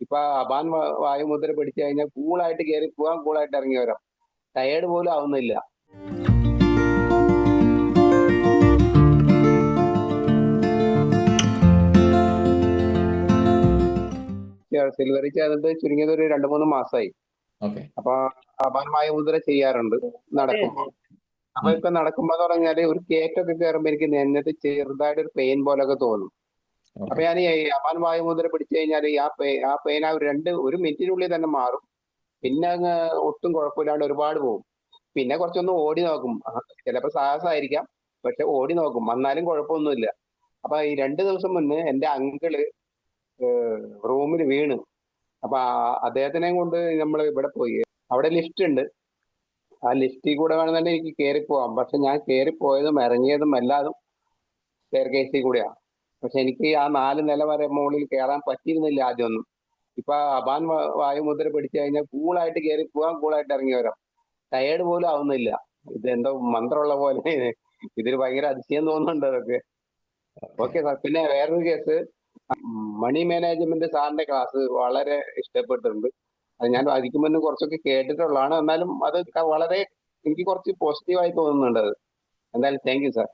ഇപ്പൊ അപാൻ വായുമുദ്ര പിടിച്ചു കഴിഞ്ഞാൽ കൂളായിട്ട് കയറി പോവാൻ കൂളായിട്ട് ഇറങ്ങി വരാം. ടയേർഡ് പോലും ആവുന്നില്ല. സിൽവറി ചേർന്നിട്ട് ചുരുങ്ങിയത് ഒരു രണ്ടു മൂന്ന് മാസമായി ഓക്കെ. അപ്പൊ അപാൻ വായുമുദ്ര ചെയ്യാറുണ്ട്. നടക്കുമ്പോ അപ്പൊ ഇപ്പൊ നടക്കുമ്പോ എന്ന് പറഞ്ഞാൽ ഒരു കേറ്റൊക്കെ കയറുമ്പോ എനിക്ക് നെഞ്ഞത്ത് ചെറുതായിട്ട് ഒരു പെയിൻ പോലൊക്കെ തോന്നും. അപ്പൊ ഞാൻ ഈ അപാൻ വായുമുദ്ര പിടിച്ചു കഴിഞ്ഞാൽ ആ പേ ആ ആ ഒരു രണ്ട് ഒരു മിനിറ്റിനുള്ളിൽ തന്നെ മാറും. പിന്നെ അങ്ങ് ഒട്ടും കുഴപ്പമില്ലാണ്ട് ഒരുപാട് പോകും പിന്നെ കുറച്ചൊന്ന് ഓടി നോക്കും. ചിലപ്പോൾ ചിലപ്പോ സാഹസമായിരിക്കാം പക്ഷെ ഓടി നോക്കും. വന്നാലും കുഴപ്പമൊന്നുമില്ല. അപ്പൊ ഈ രണ്ട് ദിവസം മുന്നേ എന്റെ അങ്കിൾ റൂമിൽ വീണ്. അപ്പൊ അദ്ദേഹത്തിനെയും കൊണ്ട് നമ്മൾ ഇവിടെ പോയി. അവിടെ ലിഫ്റ്റ് ഉണ്ട്. ആ ലിഫ്റ്റിൽ കൂടെ വേണമെന്നുണ്ടെങ്കിൽ എനിക്ക് കയറി പോവാം. പക്ഷെ ഞാൻ കയറി പോയതും ഇറങ്ങിയതും എല്ലാതും സ്റ്റെയർ കേസിൽ കൂടെയാണ് പക്ഷെ എനിക്ക് ആ നാല് നില വരെ മുകളിൽ കയറാൻ പറ്റിയിരുന്നില്ല ആദ്യമൊന്നും. ഇപ്പൊ അപാൻ വായു വായുമുദ്ര പിടിച്ചു കഴിഞ്ഞാൽ കൂളായിട്ട് കയറി പോവാൻ കൂളായിട്ട് ഇറങ്ങി വരാം. ടയേർഡ് പോലും ആവുന്നില്ല. ഇത് എന്തോ മന്ത്രമുള്ള പോലെ. ഇതിൽ ഭയങ്കര അതിശയം തോന്നുന്നുണ്ട് അതൊക്കെ. Okay sir. പിന്നെ വേറൊരു കേസ്. മണി മാനേജ്മെന്റ് സാറിന്റെ ക്ലാസ് വളരെ ഇഷ്ടപ്പെട്ടിട്ടുണ്ട്. അത് ഞാൻ അതിക്ക് മുന്നേ കുറച്ചൊക്കെ കേട്ടിട്ടുള്ളതാണ്. എന്നാലും അത് വളരെ എനിക്ക് കുറച്ച് പോസിറ്റീവായി തോന്നുന്നുണ്ട് അത്. എന്തായാലും താങ്ക് യു സാർ